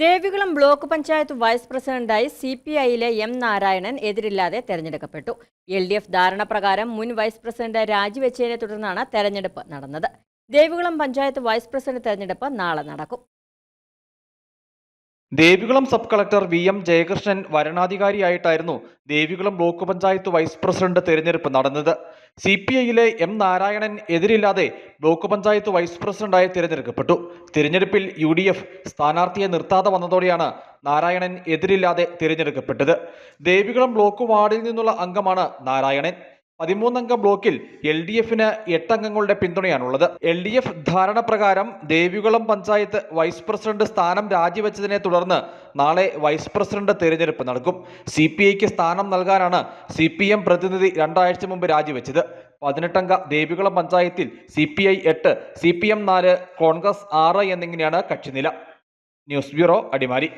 Devikulam block panchayat vice പ്രസിഡന്റായി C P ഐയിലെ M Narayanan എതിരില്ലാതെ തെരഞ്ഞെടുക്കപ്പെട്ടു. എൽ ഡി എഫ് ധാരണ പ്രകാരം മുൻ വൈസ് പ്രസിഡന്റ് രാജിവെച്ചതിനെ തുടർന്നാണ് തെരഞ്ഞെടുപ്പ് നടന്നത്. ദേവികുളം പഞ്ചായത്ത് വൈസ് പ്രസിഡന്റ് തെരഞ്ഞെടുപ്പ് നാളെ നടക്കും. Devikulam sub collector V M Jayakrishnan വരണാധികാരിയായിട്ടായിരുന്നു Devikulam block panchayat vice president തെരഞ്ഞെടുപ്പ് നടന്നത്. സി പി ഐയിലെ എം നാരായണൻ എതിരില്ലാതെ ബ്ലോക്ക് പഞ്ചായത്ത് വൈസ് പ്രസിഡന്റായി തിരഞ്ഞെടുക്കപ്പെട്ടു. തിരഞ്ഞെടുപ്പിൽ യു ഡി എഫ് സ്ഥാനാർത്ഥിയെ നിർത്താതെ വന്നതോടെയാണ് നാരായണൻ എതിരില്ലാതെ തിരഞ്ഞെടുക്കപ്പെട്ടത്. ദേവികുളം ബ്ലോക്ക് വാർഡിൽ നിന്നുള്ള അംഗമാണ് നാരായണൻ. പതിമൂന്നംഗ ബ്ലോക്കിൽ എൽ ഡി എഫിന് എട്ടംഗങ്ങളുടെ പിന്തുണയാണുള്ളത്. എൽ ഡി എഫ് ധാരണ പ്രകാരം ദേവികുളം പഞ്ചായത്ത് വൈസ് പ്രസിഡന്റ് സ്ഥാനം രാജിവെച്ചതിനെ തുടർന്ന് നാളെ വൈസ് പ്രസിഡന്റ് തെരഞ്ഞെടുപ്പ് നടക്കും. സി പി ഐക്ക് സ്ഥാനം നൽകാനാണ് സി പി എം പ്രതിനിധി രണ്ടാഴ്ച മുമ്പ് രാജിവെച്ചത്. പതിനെട്ടംഗ ദേവികുളം പഞ്ചായത്തിൽ സി പി ഐ എട്ട് സി പി എം നാല് കോൺഗ്രസ് ആറ് എന്നിങ്ങനെയാണ് കക്ഷിനില. News bureau Adimali.